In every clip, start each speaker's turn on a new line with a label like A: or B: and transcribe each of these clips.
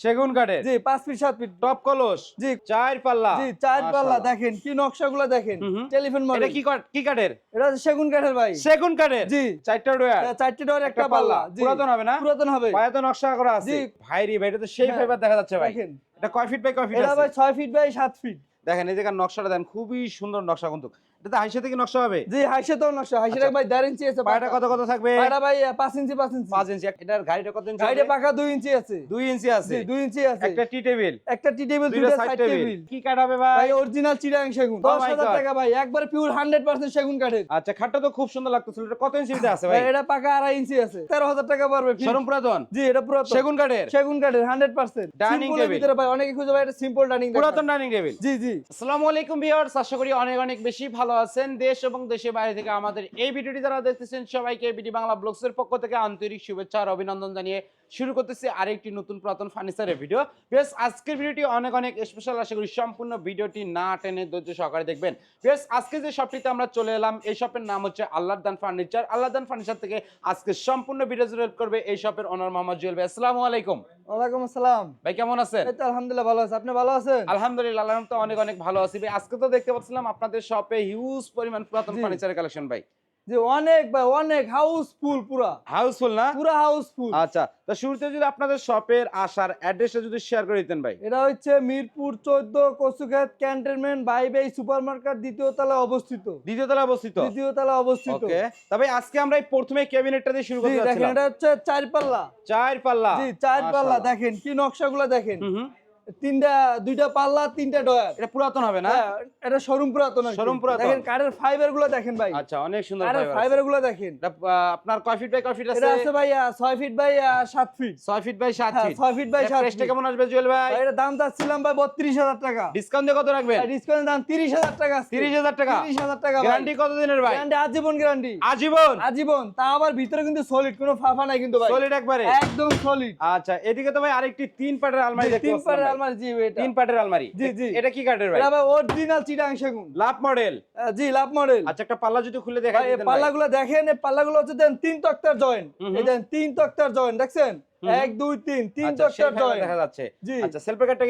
A: সেগুন কাঠের।
B: জি পাঁচ ফিট সাত ফিট।
A: টপ কলস।
B: জি।
A: চার পাল্লা।
B: জি চার পাল্লা দেখেন কি নকশা নকশাগুলো দেখেন। টেলিফোন
A: এটা
B: মডেল
A: কি কি কাঠের?
B: এটা সেগুন কাঠের ভাই।
A: সেগুন কাঠের?
B: জি।
A: চারটা ডোয়ার?
B: এটা চারটে ডোর
A: একটা পাল্লা। পুরাতন হবে না?
B: পুরাতন হবে।
A: পায়ে তো নকশা করা আছে।
B: জি।
A: ভাই রে ভাই এটা তো সেই
B: হ্যাঁ।
A: ফাইবার দেখা যাচ্ছে ভাই।
B: দেখেন।
A: এটা কয় ফিট বাই কয় ফিট
B: এটা ভাই ছয় ফিট বাই সাত ফিট।
A: দেখেন এই জায়গার নকশাটা দেন খুবই সুন্দর নকশা কিন্তু। এটা তো হাইসে থেকে নকশা হবে?
B: জি হাইসে তো নকশা হাইসে
A: আচ্ছা।
B: ভাই দেড় ইঞ্চি আছে
A: পায়টা কত কত থাকবে?
B: পায়টা ভাই ইঞ্চি ইঞ্চি।
A: ইঞ্চি এটার গাড়িটা কত ইঞ্চি হবে?
B: পাকা ইঞ্চি আছে।
A: দুই ইঞ্চি আছে।
B: ইঞ্চি আছে।
A: একটা টি টেবিল।
B: একটা tea table
A: side table.
B: Table.
A: কি কাঠ হবে ভাই?
B: ভাই অরিজিনাল সেগুন।
A: Oh
B: দশ
A: my
B: হাজার
A: God.
B: টাকা ভাই একবার পিওর হান্ড্রেড পার্সেন্ট সেগুন কাঠের।
A: আচ্ছা খাটটা তো খুব সুন্দর লাগতেছিল। এটা কত ইঞ্চিতে আছে ভাই?
B: এটা পাকা আড়াই ইঞ্চি আছে। তেরো হাজার টাকা পড়বে fix।
A: শোরুম পুরাতন?
B: জি এটা পুরো
A: সেগুন কাঠের?
B: সেগুন কাঠের হান্ড্রেড পার্সেন্ট
A: ডাইনিং table।
B: ভিতরে ভাই অনেকে খুঁজে ভাই এটা সিম্পল ডাইনিং
A: পুরাতন ডাইনিং টেবিল
B: জি জি।
A: আসসালামু আলাইকুম ভিউয়ার্স আশা করি অনেক অনেক বেশি ভালো আছেন দেশ এবং দেশের বাইরে থেকে আমাদের এই ভিডিওটি যারা দেখতেছেন সবাইকে বিডি বাংলা ব্লগসের পক্ষ থেকে আন্তরিক শুভেচ্ছা আর অভিনন্দন জানিয়ে শুরু করতেছি আরেকটি নতুন পুরাতন ফার্নিচারের ভিডিও বেশ আজকের ভিডিওটি অনেক অনেক স্পেশাল আশা করি সম্পূর্ণ ভিডিওটি না টেনে ধৈর্য সহকারে দেখবেন। বেশ আজকে যে শপটিতে আমরা চলে এলাম এই শপের নাম হচ্ছে আল্লাহর দান ফার্নিচার। আল্লাহ দান ফার্নিচার থেকে আজকে সম্পূর্ণ ভিডিও জুড়ে করবে এই শপের ওনার মোহাম্মদ জুয়েল ভাই। আসসালামু আলাইকুম।
B: ওয়ালাইকুম আসসালাম।
A: ভাই কেমন আছেন?
B: এই তো আলহামদুলিল্লাহ ভালো আছে। আপনি ভালো আছেন?
A: আলহামদুলিল্লাহ আল্লাহর রহমতে অনেক অনেক ভালো আছি। ভাই আজকে তো দেখতে পাচ্ছিলাম আপনাদের শপে হিউজ পরিমাণ পুরাতন। ফার্নিচারের কালেকশন ভাই।
B: জি অনেক ভাই অনেক হাউসফুল পুরা।
A: হাউসফুল না?
B: পুরা হাউসফুল।
A: আচ্ছা তো শুরুতে যদি আপনাদের শপের আসার অ্যাড্রেসটা যদি শেয়ার করে দিতেন ভাই।
B: এটা হচ্ছে মিরপুর চোদ্দ Kachukhet cantonment bye bye super market দ্বিতীয় তলায় অবস্থিত।
A: দ্বিতীয় তলা অবস্থিত?
B: দ্বিতীয় তলায় অবস্থিত।
A: ওকে তবে আজকে আমরা এই প্রথমে ক্যাবিনেটটা দিয়ে শুরু করতে
B: দেখেন এটা হচ্ছে চার পাল্লা
A: চার পাল্লা
B: জি চার পাল্লা দেখেন কি নকশাগুলো দেখেন। তিনটা দুইটা পাল্লা তিনটা ডয়ার।
A: এটা পুরাতন হবে না?
B: হ্যাঁ, এটা শোরুম পুরাতন
A: শোরুম পুরাতন।
B: দেখেন কাঠের ফাইবারগুলো দেখেন ভাই।
A: আচ্ছা অনেক সুন্দর আছে।
B: ফাইবারগুলো দেখেন
A: আপনার কয় ফিট বাই কয় ফিট আছে
B: এটা আছে? ভাই আহ, ছয় ফিট বাই আহ, সাত ফিট
A: ছয় ফিট বাই সাত
B: হ্যাঁ,
A: ফিট
B: ছয় ফিট বাই সাত
A: প্রাইসটা
B: ফিট
A: কেমন আসবে জুয়েল ভাই?
B: এটা দাম চাচ্ছিলাম ভাই বত্রিশ হাজার টাকা।
A: ডিসকাউন্ট কত রাখবেন?
B: ডিসকাউন্ট দাম তিরিশ হাজার টাকা
A: তিরিশ হাজার টাকা?
B: তিরিশ হাজার টাকা
A: গ্যারান্টি কত দিনের ভাই?
B: গ্যারান্টি আজীবন গ্যারান্টি
A: আজীবন?
B: আজীবন। তা আবার ভিতরে কিন্তু সলিড কোনো ফাফা নাই কিন্তু ভাই।
A: সলিড একবারে?
B: একদম সলিড
A: আচ্ছা এদিকে তো ভাই আরেকটি তিন পাটের আলমারি দেখতে
B: তিন। আলমারি জি এটা।
A: তিন পাটের আলমারি।
B: জি, জি।
A: এটা কি কাঠের ভাই?
B: ভাই অরিজিনাল চিটাং সেগুন।
A: Love model.
B: জি লাভ মডেল।
A: আচ্ছা একটা পাল্লা যদি খুলে
B: এই। পাল্লাগুলো দেখেন এই পাল্লাগুলো হচ্ছে দেন তিন তক্তার জয়েন্ট এই দেন তিন তক্তার জয়েন্ট দেখছেন? এক দুই তিন তিন
A: আচ্ছা, সেই
B: তক্তার জয়েন্ট
A: দেখা যাচ্ছে।
B: জি।
A: আচ্ছা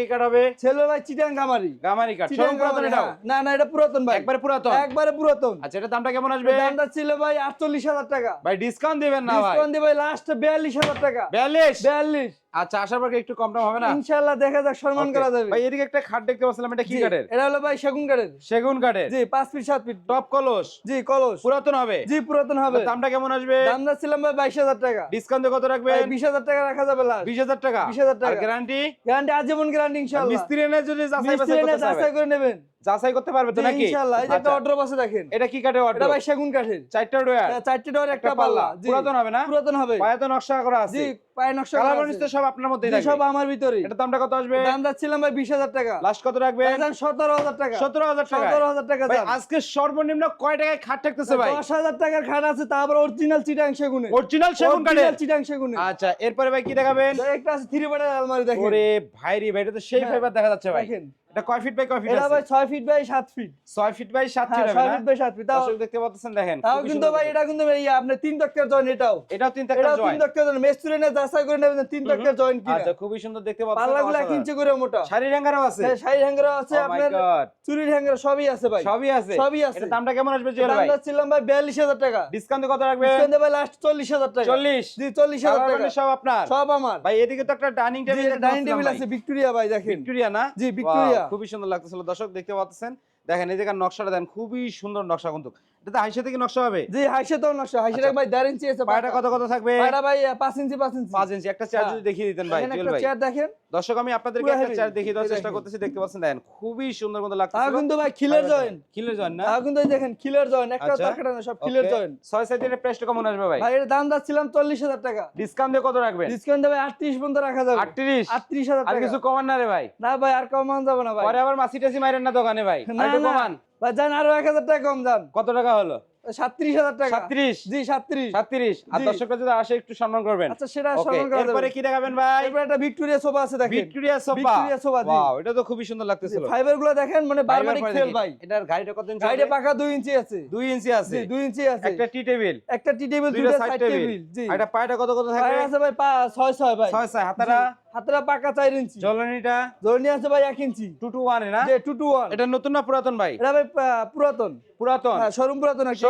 A: কি কাঠ হবে?
B: ছেলে ভাই চিটাং গামারি।
A: গামারি কাঠ।
B: চিটাং
A: পুরাতন এটাও?
B: হ্যাঁ। না না এটা পুরাতন ভাই।
A: একবারে পুরাতন?
B: একবারে পুরাতন।
A: আচ্ছা এটা দামটা কেমন আসবে?
B: দামটা ছিল ভাই আটচল্লিশ হাজার টাকা।
A: ভাই ডিসকাউন্ট দিবেন না ভাই।
B: ডিসকাউন্ট ভাই লাস্ট বিয়াল্লিশ হাজার টাকা।
A: 42
B: বিয়াল্লিশ।
A: আচ্ছা আসার পর একটু কম হবে না?
B: ইনশাল্লাহ দেখা যাক সম্মান করা যাবে।
A: ভাই এদিকে একটা খাট দেখতে পাচ্ছিলাম এটা কি কাঠের?
B: এটা হলো ভাই সেগুন কাঠের।
A: সেগুন কাঠের?
B: জি পাঁচ ফিট সাত ফিট।
A: টপ কলস?
B: জি কলস।
A: পুরাতন হবে?
B: জি পুরাতন হবে।
A: দামটা কেমন আসবে?
B: দাম ছিলাম ভাই বাইশ হাজার টাকা।
A: ডিসকাউন্ট কত রাখবেন?
B: বিশ হাজার টাকা রাখা যাবে লাস্ট
A: বিশ হাজার টাকা?
B: 20,000 টাকা।
A: গ্যারান্টি
B: গ্যারান্টি আজীবন গ্যারান্টি ইনশাআল্লাহ।
A: মিস্ত্রি এনে যদি যাচাই বাছাই
B: করে নেবেন।
A: যাচাই করতে পারবে তো নাকি?
B: ইনশাআল্লাহ এই যে একটা
A: আচ্ছা,
B: অর্ডার আছে দেখেন।
A: এটা কি কাঠের
B: এটা ভাই সেগুন কাঠের।
A: চারটা ডোয়ার
B: চারটি ডোর
A: একটা পাল্লা। পুরাতন হবে না?
B: পুরাতন হবে।
A: পায়ে তো নকশা করা আছে।
B: জি পায়ে নকশা করা আছে।
A: সব আপনার মধ্যেই থাকবে।
B: সব আমার ভিতরে
A: এটা দামটা কত আসবে?
B: দাম যাচ্ছিলাম ভাই বিশ হাজার টাকা।
A: লাস্ট কত রাখবেন?
B: সতেরো হাজার টাকা।
A: সতেরো হাজার টাকা
B: সতেরো হাজার টাকা
A: ভাই আজকে সর্বনিম্ন কয় টাকায় খাট থাকতেছে ভাই
B: দশ হাজার টাকার খাট আছে তা আবার অরিজিনাল চিটাং সেগুনে।
A: অরিজিনাল সেগুন কাঠের।
B: চিটাং সেগুনে।
A: আচ্ছা এরপরে ভাই কি দেখাবেন?
B: একটা আছে থ্রি বারের আলমারি দেখেন।
A: ওরে ভাই রে ভাই এটা তো সেই
B: হ্যাঁ,
A: ফাইবার দেখা যাচ্ছে ভাই।
B: দেখেন।
A: এটা কয় ফিট বাই কয় ফিট
B: এটা ভাই ছয় ফিট বাই সাত ফিট
A: 6 ফিট বাই 7
B: হ্যাঁ
A: ফিট হবে
B: ফিট বাই সাত ফিট তাও
A: দেখতে পাচ্ছেন দেখেন
B: তাও কিন্তু ভাই এটা কিন্তু ভাই আপনি তিন এটাও।
A: এটাও তিন
B: এটাও যাচাই করে নেবেন তিন কিনা।
A: আচ্ছা খুবই সুন্দর দেখতে পাচ্ছেন
B: পাল্লাগুলো এক ইঞ্চি করে মোটা।
A: শাড়ি হ্যাঙ্গারও আছে?
B: হ্যাঁ, শাড়ি আছে
A: Oh
B: আপনার
A: God,
B: চুরির হ্যাঙ্গার সবই আছে ভাই।
A: সবই আছে।
B: সবই আছে।
A: এটা দামটা কেমন আসবে জুয়েল ভাই?
B: দামটা ছিলাম ভাই বিয়াল্লিশ হাজার টাকা।
A: ডিসকাউন্ট কত রাখবে
B: ডিসকাউন্ট ভাই লাস্ট চল্লিশ হাজার টাকা।
A: 40
B: জি চল্লিশ হাজার
A: কালার
B: টাকা।
A: সব আপনার?
B: সব আমার।
A: ভাই এদিকে তো একটা ডাইনিং টেবিল
B: ডাইনিং টেবিল আছে ভিক্টোরিয়া ভাই দেখেন।
A: ভিক্টোরিয়া না?
B: জি, ভিক্টোরিয়া।
A: Wow, খুবই সুন্দর লাগতেছিল। দর্শক দেখতে পাচ্ছেন? দেখেন এই জায়গার নকশাটা দেন খুবই সুন্দর নকশা কিন্তু। এটা হাইসে থেকে নকশা হবে?
B: জি হাইসে তো নকশা হাইসে
A: আচ্ছা।
B: ভাই দেড় ইঞ্চি আছে
A: পায়টা কত কত থাকবে?
B: পায়টা ভাই ইঞ্চি ইঞ্চি।
A: ইঞ্চি একটা চেয়ার
B: হ্যাঁ।
A: যদি দেখিয়ে দিতেন ভাই
B: একটা চেয়ার দেখেন।
A: দর্শক আমি আপনাদেরকে একটা চেয়ার দেখিয়ে দেওয়ার চেষ্টা করতেছি দেখতে পাচ্ছেন দেখেন খুবই সুন্দর মতো
B: তাও
A: লাগতেছে
B: কিন্তু ভাই খিলের জয়েন্ট
A: কিলের জয়েন না?
B: তাও কিন্তু দেখেন খিলের জয়েন্ট একটা
A: আচ্ছা।
B: তরকারি না সব খিলের
A: সাইজের প্রাইসটা কেমন আসবে ভাই?
B: ভাই এর দাম চল্লিশ হাজার টাকা।
A: ডিসকাউন্ট দিয়ে কত রাখবেন?
B: ডিসকাউন্ট দেবে আটত্রিশ পর্যন্ত রাখা যাবে।
A: 38
B: আটত্রিশ হাজার
A: আর
B: টাকা।
A: কিছু কমান না রে ভাই?
B: না ভাই আর কমান যাবে না ভাই।
A: পরে আবার মাসি টাসি মাইরেন না দোকানে ভাই। আর
B: না।
A: কমান।
B: ভাই যান আরও এক হাজার টাকা কম যান।
A: কত টাকা হলো?
B: সাতত্রিশ হাজার টাকা।
A: 37
B: জি সাতত্রিশ।
A: 37 আর দর্শকরা যদি আসে একটু সম্মান করবেন।
B: আচ্ছা সেটা সম্মান করা
A: এরপরে কি দেখাবেন ভাই?
B: এরপরে একটা ভিক্টোরিয়া সোফা আছে দেখেন।
A: Victoria sofa.
B: Victoria sofa,
A: wow এটা তো খুবই সুন্দর লাগতেছিল।
B: ফাইবারগুলো দেখেন মানে
A: ফাইবার
B: বারবারিক
A: পরে
B: ভাই।
A: এটার গাড়িটা কত ইঞ্চি
B: পাকা আছে।
A: দুই ইঞ্চি আছে।
B: জি দুই ইঞ্চি আছে।
A: একটা টি টেবিল।
B: একটা টি টেবিল
A: সাইড
B: জি।
A: এটা পায়টা কত কত
B: পায়ে
A: থাকবে
B: আছে ভাই পা
A: হাতারা?
B: হাতরা পাকা চার ইঞ্চি।
A: জ্বলনিটা
B: ধরে নিয়ে আছে ভাই এক ইঞ্চি।
A: টু টু ওয়ান না?
B: যে টু টু ওয়ান।
A: এটা নতুন না পুরাতন ভাই?
B: এটা ভাই পুরাতন।
A: পুরাতন।
B: হ্যাঁ শোরুম পুরাতন আছে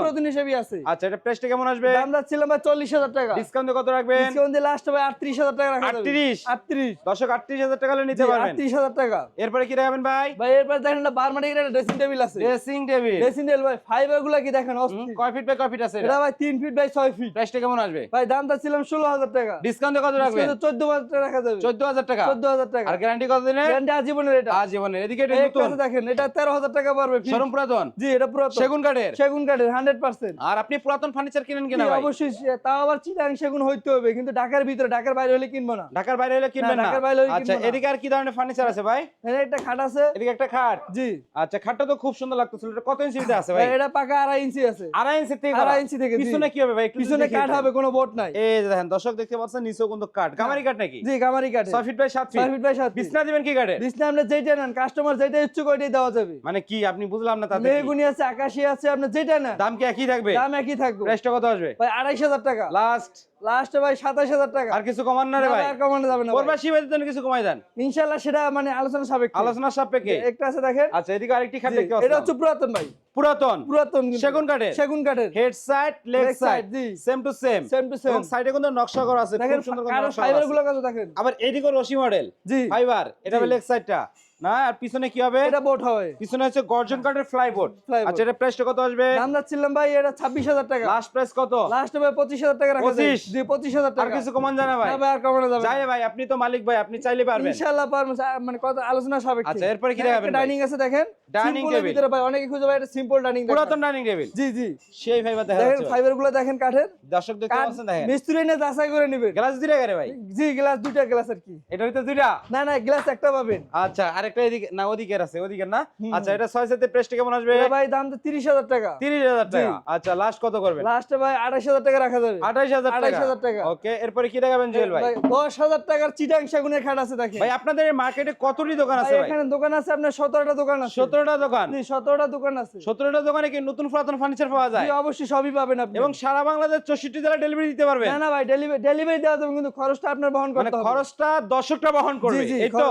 A: পুরাতন।
B: হিসেবেই আছে।
A: আচ্ছা এটা প্রাইসটা কেমন আসবে?
B: দাম যাচ্ছিলাম ভাই চল্লিশ হাজার টাকা।
A: ডিসকাউন্ট কত রাখবেন?
B: ডিসকাউন্ট দিয়ে লাস্ট ভাই আটত্রিশ হাজার টাকা রাখা
A: 38?
B: আটত্রিশ?
A: দর্শক আটত্রিশ হাজার টাকা নিতে পারবেন।
B: আটত্রিশ হাজার টাকা।
A: এরপরে কি দেখাবেন ভাই?
B: ভাই এরপর দেখেন একটা বারমাটিক একটা ড্রেসিং টেবিল আছে।
A: ড্রেসিং টেবিল
B: ড্রেসিং টেবিল ভাই ফাইবারগুলা কি দেখেন।
A: কয় ফিট বাই কয় ফিট আছে
B: এটা? ভাই তিন ফিট বাই ছয় ফিট
A: প্রাইসটা কেমন আসবে?
B: ভাই দাম যাচ্ছিলাম ষোলো হাজার টাকা।
A: ডিসকাউন্ট কত রাখবেন?
B: চোদ্দ হাজার টাকা রাখা যাবে।
A: চোদ্দ হাজার টাকা?
B: চোদ্দ হাজার টাকা।
A: আর গ্যারান্টি কত দিনের
B: গ্যারান্টি আজীবনের এটা।
A: আজীবনের। এদিকে এটা নতুন।
B: দেখেন এটা তেরো হাজার টাকা পারবে
A: শোরুম পুরাতন?
B: জি এটা পুরো
A: সেগুন কাঠের?
B: সেগুন কাঠের হান্ড্রেড পার্সেন্ট।
A: আর আপনি পুরাতন ফার্নিচার কিনেন কিনা ভাই?
B: অবশ্যই তাও আবার চিটাং সেগুন হইতে হবে কিন্তু ঢাকার ভিতরে ঢাকার বাইরে হলে কিনবো না।
A: ঢাকার বাইরে হলে কিনবেন
B: না,
A: না?
B: ঢাকার বাইরে হলে
A: আচ্ছা এদিকে আর কি ধরনের ফার্নিচার আছে ভাই?
B: এখানে একটা খাট আছে।
A: এদিকে একটা খাট?
B: জি।
A: আচ্ছা খাটটা তো খুব সুন্দর লাগতেছিল। এটা কত ইঞ্চিতে আছে ভাই?
B: এটা পাকা আড়াই ইঞ্চি আছে।
A: আড়াই ইঞ্চি থেকে
B: আড়াই ইঞ্চি থেকে,
A: পিছনে কি হবে ভাই?
B: পিছনে কাঠ হবে কোনো বোট নাই।
A: এই দেখেন দর্শক দেখতে পাচ্ছেন নিচেও কিন্তু কাঠ। গামারি কাঠ নাকি?
B: জি গামারি কাঠে
A: ছয় feet by
B: 7
A: feet.
B: 6 feet by 7 feet.
A: বিছনা দিবেন কি কাটে
B: বিছনা আপনি যেটা নেন কাস্টমার যেটা ইচ্ছুক ওইটাই দেওয়া যাবে।
A: মানে কি আপনি বুঝলাম না তাতে?
B: মেহগুনি আছে আকাশি আছে আপনি যেটা নেন।
A: দাম কি একই থাকবে?
B: দাম একই থাকবে।
A: প্রাইসটা কত আসবে?
B: ভাই আড়াইশ হাজার টাকা।
A: লাস্ট
B: লাস্টে ভাই সাতাশ হাজার টাকা।
A: আর কিছু কমান না রে ভাই।
B: আর কমানো যাবে না।
A: প্রবাসী ভাইদের জন্য কিছু কমাই দেন।
B: ইনশাল্লাহ সেটা মানে আলোচনা সাপেক্ষে।
A: আলোচনার সাপেক্ষে।
B: একটা আছে দেখেন।
A: আচ্ছা এদিকে আরেকটি খাট দেখতে
B: এটা হচ্ছে পুরাতন ভাই।
A: পুরাতন?
B: পুরাতন
A: সেগুন কাঠের?
B: সেগুন কাঠের।
A: Head side leg side
B: G.
A: Same to same
B: same to same
A: সাইডে কিন্তু নকশা করা আছে
B: দেখেন
A: খুব সুন্দর করে নকশা করা
B: ফাইবারগুলো কত দেখেন।
A: আবার এদিকে রশি মডেল
B: জি।
A: ফাইবার এটা। লেগ সাইডটা না আর পিছনে কি হবে?
B: এটা বোট হয়
A: পিছনে হচ্ছে গর্জন কাঠের ফ্লাইবোর্ড
B: Flyboard।
A: আচ্ছা এটা প্রাইসটা কত আসবে?
B: দাম যাচ্ছিলাম ভাই এটা ছাব্বিশ হাজার টাকা।
A: লাস্ট প্রাইস কত?
B: লাস্টে ভাই টাকা রাখা যায়।
A: 25?
B: জি পঁচিশ হাজার
A: আর কিছু কমান জানা ভাই?
B: না ভাই আর কমানো যাবে
A: যাই ভাই আপনি তো মালিক ভাই আপনি চাইলে পারবেন।
B: ইনশাআল্লাহ পারব যা- মানে কত আলোচনা সাপেক্ষে।
A: আচ্ছা, এরপরে কি দেখাবেন
B: ডাইনিং আছে দেখেন। সিম্পলের
A: table।
B: ভিতরে ভাই অনেকে খুঁজে ভাই এটা সিম্পল ডাইনিং
A: পুরাতন ডাইনিং টেবিল
B: জি জি।
A: সেই ফাইবার দেখা
B: দেখেন ফাইবারগুলো দেখেন কাঠের।
A: দর্শক দেখতে পাচ্ছেন দেখেন?
B: মিস্ত্রি এনে যাচাই করে নেবেন।
A: গ্লাস গেলে ভাই?
B: জি গ্লাস দুইটা গ্লাস আর কি।
A: এটা হইতে দুইটা?
B: না না গ্লাস একটা পাবেন।
A: আচ্ছা আরেকটা এদিকে না ওদিকের আছে ওদিকের না? আচ্ছা এটা ছয় সাথে প্রেসটা কেমন আসবে?
B: ভাই দাম তো তিরিশ হাজার টাকা।
A: তিরিশ হাজার টাকা। আচ্ছা লাস্ট কত করবেন?
B: লাস্টে ভাই আঠাশ হাজার টাকা রাখা যাবে।
A: আঠাইশ হাজার
B: আঠাইশ হাজার টাকা।
A: ওকে এরপরে কি দেখাবেন জুয়েল ভাই?
B: দশ হাজার টাকার চিটাং সেগুনের খাট আছে দেখেন।
A: ভাই আপনাদের মার্কেটে কতটি দোকান আছে
B: এখানে দোকান আছে আপনার সতেরোটা দোকান আছে।
A: সতেরোটা দোকান?
B: সতেরোটা দোকান আছে।
A: সতেরোটা দোকানে কি নতুন পুরাতন ফার্নিচার পাওয়া যায়?
B: অবশ্যই সবই পাবেন আপনি।
A: এবং সারা বাংলাদেশ চৌষট্টি জেলা ডেলিভারি দিতে পারবেন
B: না না ভাই ডেলিভারি ডেলিভারি দেওয়া যাবে কিন্তু খরচটা আপনার বহন
A: মানে
B: করতে হবে।
A: খরচটা দর্শকটা বহন করবে এই তো।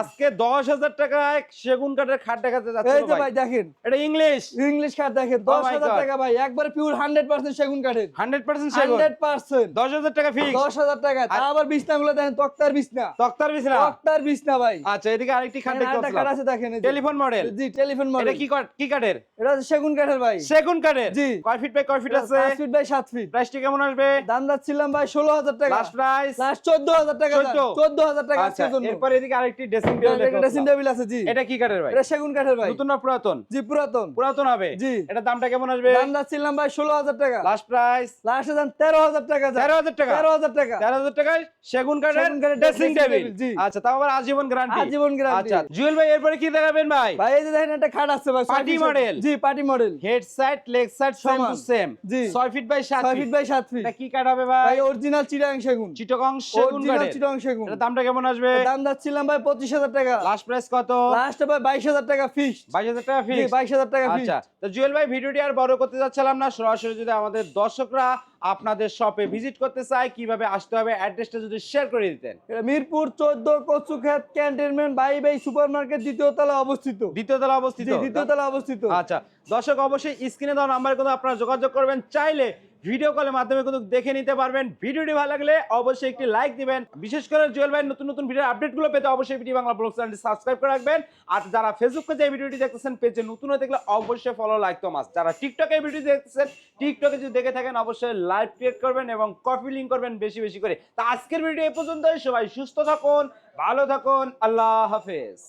A: আজকে দশ হাজার টাকায় সেগুন কাঠের খাট দেখাতে
B: এই যে
A: ভাই।
B: দেখেন।
A: এটা ইংলিশ।
B: ইংলিশ কাঠ দেখেন
A: Oh
B: দশ হাজার. টাকা ভাই একবারে পিওর হান্ড্রেড পার্সেন্ট সেগুন কাঠের।
A: হান্ড্রেড পার্সেন্ট সেগুন।
B: হান্ড্রেড পার্সেন্ট
A: দশ হাজার টাকা ফিক্স
B: দশ হাজার টাকা। আবার বিছনা গুলো দেখেন তক্তার বিছনা।
A: তক্তার বিছনা।
B: তক্তার বিছনা ভাই।
A: আচ্ছা এদিকে আরেকটি খাট দেখতে
B: আরেকটা আছে দেখেন
A: টেলিফোন মডেল।
B: জি টেলিফোন
A: এটা কি কাঠ- কি কাঠের?
B: এটা সেগুন কাঠের ভাই।
A: সেগুন কাঠের?
B: জি।
A: কয় ফিট বাই কয় ফিট আছে?
B: পাঁচ ফিট বাই সাত ফিট
A: প্রাইসটি কেমন আসবে?
B: দাম যাচ্ছিলাম ভাই ষোলো হাজার টাকা।
A: লাস্ট প্রাইস
B: লাস্ট চোদ্দ হাজার টাকা
A: 14
B: চোদ্দ হাজার টাকা
A: আচ্ছা
B: আজকের জন্য।
A: এরপর এদিকে আরেকটি ড্রেসিং টেবিল
B: ড্রেসিং টেবিল আছে জি।
A: এটা কি কাঠের ভাই?
B: এটা সেগুন কাঠের ভাই।
A: নতুন না পুরাতন?
B: জি পুরাতন।
A: পুরাতন হবে?
B: জি।
A: এটা দামটা কেমন আসবে?
B: দাম যাচ্ছিলাম ভাই ষোলো হাজার টাকা।
A: লাস্ট প্রাইস
B: লাস্টে দাম তেরো হাজার টাকা যায়।
A: তেরো হাজার টাকা?
B: তেরো হাজার টাকা।
A: তেরো হাজার টাকায় সেগুন কাঠের ড্রেসিং টেবিল
B: জি।
A: আচ্ছা তাও আবার আজীবন গ্যারান্টি
B: আজীবন গ্যারান্টি
A: আচ্ছা জুয়েল ভাই এরপরে কি দেখাবেন ভাই?
B: ভাই এই যে দেখেন একটা খাট আছে ভাই
A: Party model?
B: G party model
A: head side leg side same to same
B: G.
A: 6 feet by 7
B: ছয়
A: ফিট
B: বাই সাত ফিট
A: এটা কি কাঠ হবে ভাই?
B: ভাই অরিজিনাল চিটাং সেগুন।
A: চিটগং সেগুন
B: অরিজিনাল চিটাং সেগুন।
A: এটা দামটা কেমন আসবে?
B: দাম যাচ্ছিলাম ভাই পঁচিশ হাজার টাকা।
A: লাস্ট প্রাইস কত?
B: লাস্টে ভাই বাইশ হাজার টাকা ফিক্স
A: 22000 টাকা ফিক্স
B: বাইশ হাজার টাকা ফিক্স
A: আচ্ছা তো জুয়েল ভাই ভিডিওটি আর বড় করতে যাচ্ছিলাম না। সরাসরি যদি আমাদের দর্শকরা আপনাদের শপে ভিজিট করতে চায় কীভাবে আসতে হবে অ্যাড্রেসটা যদি শেয়ার করে দিতেন।
B: এটা মিরপুর চোদ্দ Kachukhet cantonment bye bye super market দ্বিতীয় তলা অবস্থিত।
A: দ্বিতীয় তলা অবস্থিত?
B: দ্বিতীয় তলা অবস্থিত।
A: আচ্ছা দর্শক অবশ্যই স্ক্রিনে দেওয়া নাম্বারে কিন্তু আপনারা যোগাযোগ করবেন। চাইলে ভিডিও কলের মাধ্যমে কিন্তু দেখে নিতে পারবেন। ভিডিওটি ভালো লাগলে অবশ্যই একটি লাইক দিবেন। বিশেষ করে জুয়েল ভাই, নতুন নতুন ভিডিও আপডেটগুলো পেতে অবশ্যই ভিডিও বাংলা ব্লগ চ্যানেলটি সাবস্ক্রাইব করে রাখবেন। আর যারা ফেসবুকে যে ভিডিওটি দেখতেছেন পেজে নতুন হয়ে দেখলে অবশ্যই ফলো লাইক তো মাস যারা টিকটকে ভিডিও দেখতেছেন টিকটকে যদি দেখে থাকেন, অবশ্যই লাইভ ক্রিয়েট করবেন এবং কপি লিঙ্ক করবেন বেশি বেশি করে। তা আজকের ভিডিও এ পর্যন্তই। সবাই সুস্থ থাকুন, ভালো থাকুন। আল্লাহ হাফেজ।